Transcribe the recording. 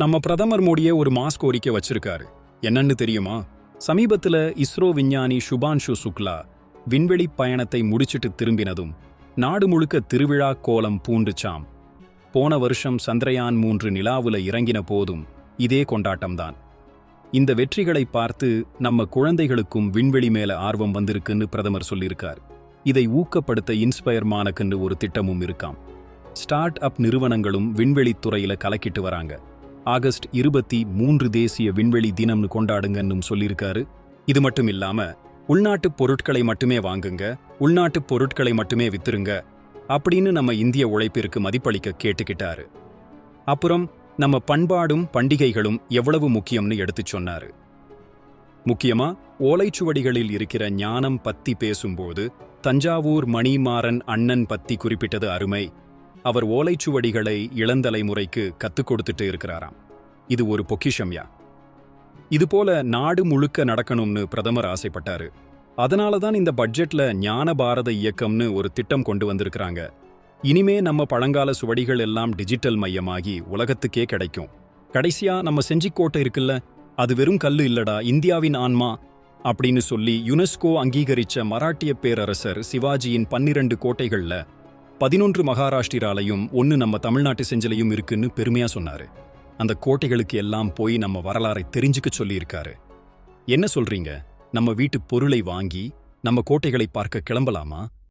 நம்ம பிரதமர் மோடியே ஒரு மாஸ் கோரிக்கை வச்சிருக்காரு. என்னன்னு தெரியுமா? சமீபத்துல இஸ்ரோ விஞ்ஞானி சுபான்ஷு சுக்லா விண்வெளி பயணத்தை முடிச்சிட்டு திரும்பினதும் நாடு முழுக்க திருவிழா கோலம் பூண்டுச்சாம். போன வருஷம் சந்திரயான் மூன்று நிலாவுல இறங்கின போதும் இதே கொண்டாட்டம்தான். இந்த வெற்றிகளை பார்த்து நம்ம குழந்தைகளுக்கும் விண்வெளி மேல ஆர்வம் வந்திருக்குன்னு பிரதமர் சொல்லியிருக்கார். இதை ஊக்கப்படுத்த இன்ஸ்பயர் மானக்குன்னு ஒரு திட்டமும் இருக்காம். ஸ்டார்ட் அப் நிறுவனங்களும் விண்வெளித்துறையில கலக்கிட்டு வராங்க. ஆகஸ்ட் இருபத்தி மூன்று தேசிய விண்வெளி தினம்னு கொண்டாடுங்கன்னும் சொல்லியிருக்காரு. இது மட்டும் இல்லாம உள்நாட்டுப் பொருட்களை மட்டுமே வாங்குங்க உள்நாட்டுப் பொருட்களை மட்டுமே வித்துருங்க அப்படின்னு நம்ம இந்திய உழைப்பிற்கு மதிப்பளிக்க கேட்டுக்கிட்டாரு. அப்புறம் நம்ம பண்பாடும் பண்டிகைகளும் எவ்வளவு முக்கியம்னு எடுத்துச் சொன்னாரு. முக்கியமா ஓலைச்சுவடிகளில் இருக்கிற ஞானம் பத்தி பேசும்போது தஞ்சாவூர் மணிமாறன் அண்ணன் பத்தி குறிப்பிட்டது அருமை. அவர் ஓலைச்சுவடிகளை இளந்தலைமுறைக்கு கத்துக் கொடுத்துட்டு இருக்கிறாராம். இது ஒரு பொக்கிஷம்யா இது போல நாடு முழுக்க நடக்கணும்னு பிரதமர் ஆசைப்பட்டாரு. அதனால தான் இந்த பட்ஜெட்ல ஞான பாரத இயக்கம்னு ஒரு திட்டம் கொண்டு வந்திருக்கிறாங்க. இனிமே நம்ம பழங்கால சுவடிகள் எல்லாம் டிஜிட்டல் மையமாகி உலகத்துக்கே கிடைக்கும். கடைசியா நம்ம செஞ்சிக்கோட்டை இருக்குல்ல அது வெறும் கல்லு இல்லடா இந்தியாவின் ஆன்மா அப்படின்னு சொல்லி யுனெஸ்கோ அங்கீகரிச்ச மராட்டிய பேரரசர் சிவாஜியின் பன்னிரண்டு கோட்டைகள்ல பதினொன்று மகாராஷ்டிராலையும் ஒன்னு நம்ம தமிழ்நாட்டு செஞ்சிலையும் இருக்குன்னு பெருமையா சொன்னாரு. அந்த கோட்டைகளுக்கு எல்லாம் போய் நம்ம வரலாறை தெரிஞ்சுக்க சொல்லியிருக்காரு. என்ன சொல்றீங்க? நம்ம வீட்டு பொருளை வாங்கி நம்ம கோட்டைகளை பார்க்க கிளம்பலாமா?